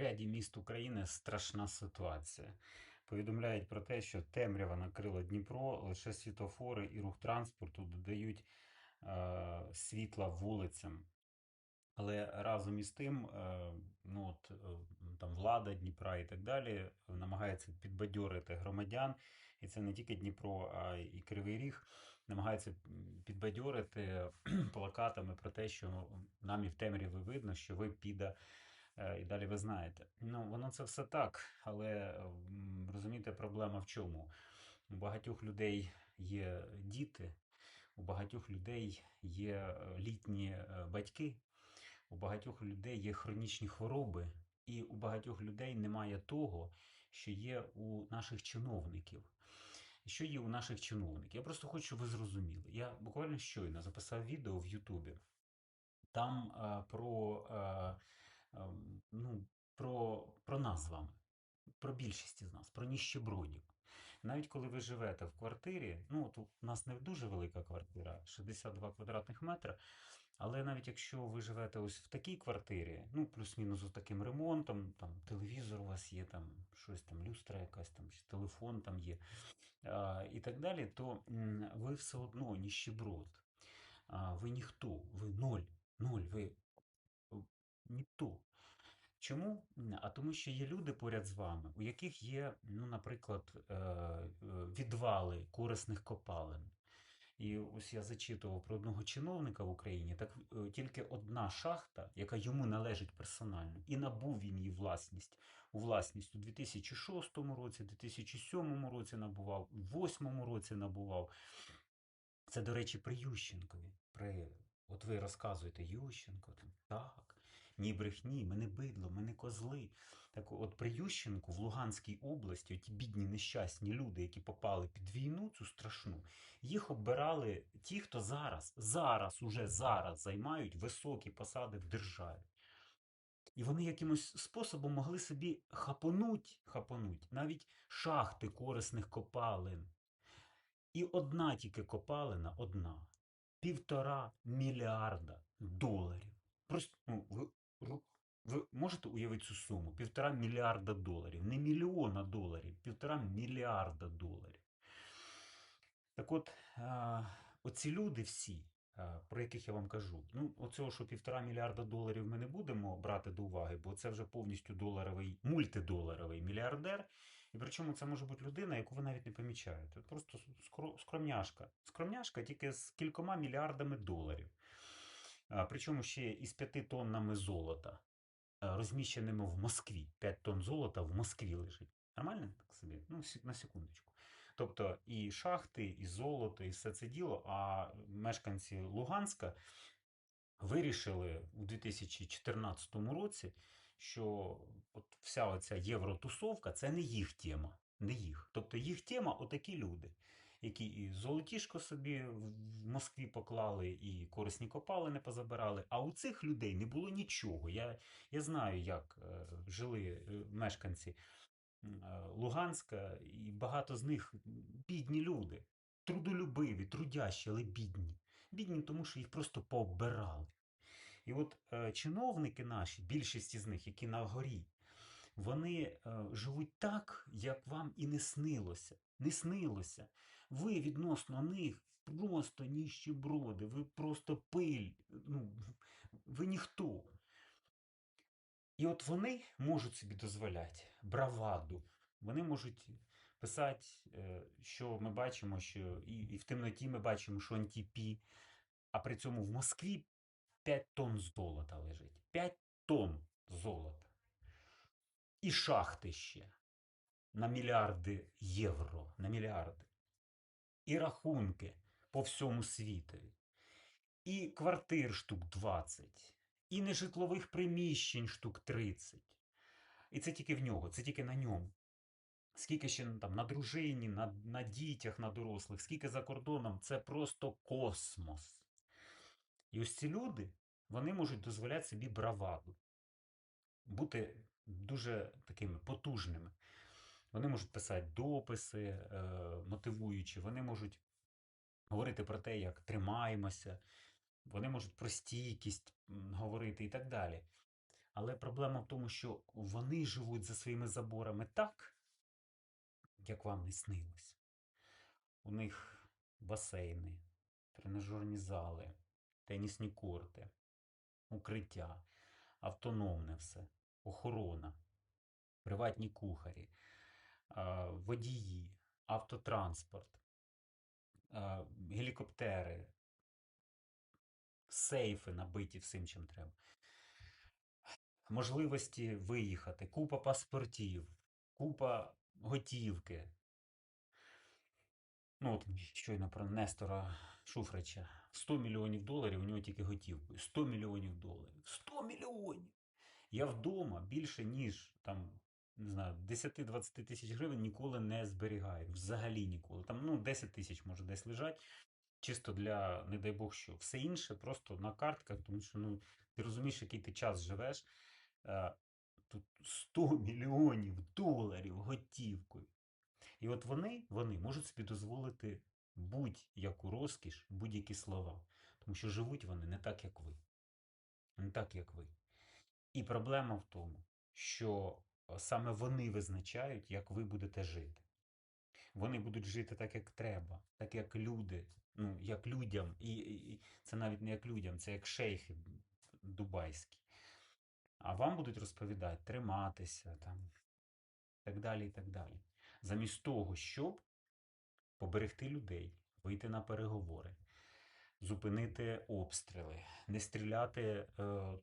ряді міст України страшна ситуація. Повідомляють про те, що темрява накрила Дніпро, лише світлофори і рух транспорту додають е, світла вулицям. Але разом із тим, е, ну от е, там влада Дніпра і так далі намагається підбадьорити громадян, і це не тільки Дніпро, а і Кривий Ріг, намагається підбадьорити плакатами про те, що нам і в темряві видно, що ви піда. Е, І далі ви знаєте. Ну, воно це все так, але розумієте, проблема в чому? У багатьох людей є діти, у багатьох людей є е, літні е, батьки, у багатьох людей є хронічні хвороби, і у багатьох людей немає того, що є у наших чиновників. Що є у наших чиновників? Я просто хочу, щоб ви зрозуміли. Я буквально щойно записав відео в Ютубі. Там е, про, ем, ну, про, про нас з вами, про більшість із нас, про ніщебродів. Навіть коли ви живете в квартирі, ну от у нас не дуже велика квартира, 62 квадратних метри, але навіть якщо ви живете ось в такій квартирі, ну плюс-мінус з таким ремонтом, там телевізор у вас є, там щось там, люстра якась там, телефон там є, а, і так далі, то ви все одно ніщеброд. А, ви ніхто, ви ноль, ноль, ви ніхто. Чому? А тому, що є люди поряд з вами, у яких є, ну, наприклад, е, е, відвали корисних копалин. І ось я зачитував про одного чиновника в Україні, так е, тільки одна шахта, яка йому належить персонально, і набув він її власність у власність у 2006 році, 2007 році набував, у 2008 році набував. Це, до речі, при Ющенкові. При... От ви розказуєте Ющенко, так, ні брехні, ми не бидло, ми не козли. Так от при Ющенку в Луганській області, ті бідні нещасні люди, які попали під війну, цю страшну, їх обирали ті, хто зараз, зараз, уже зараз займають високі посади в державі. І вони якимось способом могли собі хапонуть, хапонуть навіть шахти корисних копалин. І одна тільки копалина, одна. Півтора мільярда доларів. Просто ну, ви, ви можете уявити цю суму? Півтора мільярда доларів. Не мільйона доларів, півтора мільярда доларів. Так от, оці люди всі, про яких я вам кажу, ну, оцього, що півтора мільярда доларів ми не будемо брати до уваги, бо це вже повністю доларовий, мультидоларовий мільярдер. І причому це може бути людина, яку ви навіть не помічаєте. Просто скромняшка. Скромняшка тільки з кількома мільярдами доларів. Причому ще із п'яти тоннами золота, розміщеними в Москві. 5 тонн золота в Москві лежить. Нормально так собі? Ну, на секундочку. Тобто і шахти, і золото, і все це діло. А мешканці Луганська вирішили у 2014 році, що от вся оця євротусовка це не їх тема. Не їх. Тобто їх тема отакі люди, які і золотішко собі в Москві поклали, і корисні копалини позабирали. А у цих людей не було нічого. Я, я знаю, як е, жили е, мешканці е, Луганська, і багато з них бідні люди, трудолюбиві, трудящі, але бідні. Бідні, тому що їх просто пооббирали. І от е, чиновники наші, більшість із них, які на горі, вони е, живуть так, як вам і не снилося. Не снилося. Ви відносно них просто ніщеброди, ви просто пиль, ну, ви ніхто. І от вони можуть собі дозволяти браваду. Вони можуть писати, е, що ми бачимо, що і, і в темноті ми бачимо, що антіпі, а при цьому в Москві 5 тонн золота лежить. 5 тонн золота. І шахти ще на мільярди євро, на мільярди. І рахунки по всьому світові. І квартир штук 20, і нежитлових приміщень штук 30. І це тільки в нього, це тільки на ньому. Скільки ще ну, там на дружині, на, на дітях, на дорослих, скільки за кордоном, це просто космос. І ось ці люди, вони можуть дозволяти собі браваду, бути дуже такими потужними. Вони можуть писати дописи, е, мотивуючі, вони можуть говорити про те, як тримаємося, вони можуть про стійкість говорити і так далі. Але проблема в тому, що вони живуть за своїми заборами так, як вам не снилось. У них басейни, тренажерні зали, тенісні корти, укриття, автономне все, охорона, приватні кухарі, водії, автотранспорт, гелікоптери, сейфи набиті всім, чим треба. Можливості виїхати, купа паспортів, купа готівки. Ну, от щойно про Нестора Шуфрича. 100 мільйонів доларів у нього тільки готівкою. 100 мільйонів доларів. 100 мільйонів! Я вдома більше, ніж там, не знаю, 10-20 тисяч гривень ніколи не зберігаю. Взагалі ніколи. Там, ну, 10 тисяч може десь лежать. Чисто для, не дай Бог що. Все інше просто на картках, тому що ну, ти розумієш, який ти час живеш. Е, Тут 100 мільйонів доларів готівкою. І от вони, вони можуть собі дозволити будь-яку розкіш, будь-які слова. Тому що живуть вони не так, як ви. Не так, як ви. І проблема в тому, що саме вони визначають, як ви будете жити. Вони будуть жити так, як треба, так як люди, ну, як людям. І, і, це навіть не як людям, це як шейхи дубайські. А вам будуть розповідати триматися там, так далі, і так далі. Замість того, щоб поберегти людей, вийти на переговори, зупинити обстріли, не стріляти е,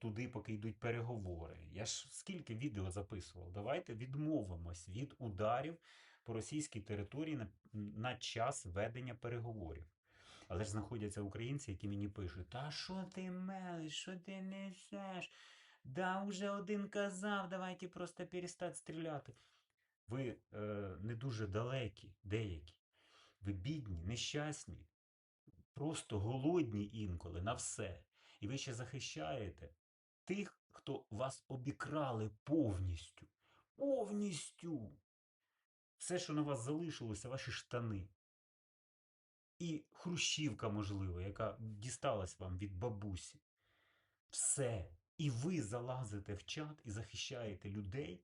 туди, поки йдуть переговори. Я ж скільки відео записував. Давайте відмовимось від ударів по російській території на, на час ведення переговорів. Але ж знаходяться українці, які мені пишуть: Та що ти мелиш, що ти несеш? Да, уже один казав, давайте просто перестати стріляти. Ви е, не дуже далекі, деякі. Ви бідні, нещасні, просто голодні інколи на все. І ви ще захищаєте тих, хто вас обікрали повністю. Повністю. Все, що на вас залишилося, ваші штани. І хрущівка, можливо, яка дісталась вам від бабусі. Все. І ви залазите в чат і захищаєте людей,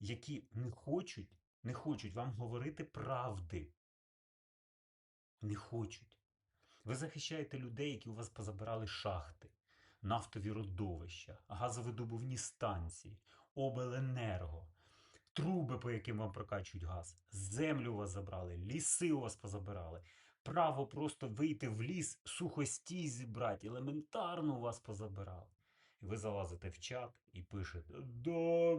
які не хочуть, не хочуть вам говорити правди. Не хочуть. Ви захищаєте людей, які у вас позабирали шахти, нафтові родовища, газовидобувні станції, обленерго, труби, по яким вам прокачують газ, землю у вас забрали, ліси у вас позабирали. Право просто вийти в ліс, сухостій зібрати, елементарно у вас позабирали. І ви залазите в чат і пишете: Да,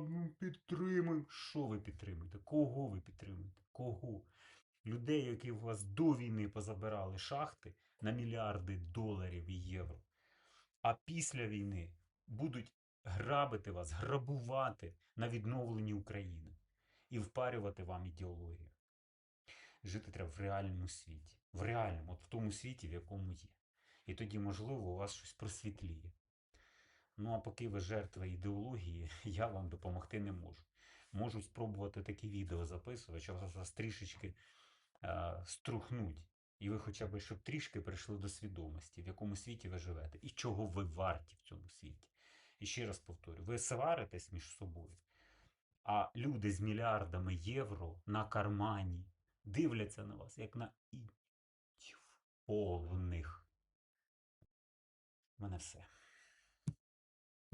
ну, підтримуємо. Що ви підтримуєте? Кого ви підтримуєте? Кого? Людей, які у вас до війни позабирали шахти на мільярди доларів і євро, а після війни будуть грабити вас, грабувати на відновленні України і впарювати вам ідеологію. Жити треба в реальному світі. В реальному, от в тому світі, в якому є. І тоді, можливо, у вас щось просвітліє. Ну а поки ви жертва ідеології, я вам допомогти не можу. Можу спробувати такі відео записувати, щоб вас трішечки струхнуть. І ви хоча б щоб трішки прийшли до свідомості, в якому світі ви живете, і чого ви варті в цьому світі. І ще раз повторю: ви сваритесь між собою, а люди з мільярдами євро на кармані дивляться на вас, як на ідів повних. У мене все.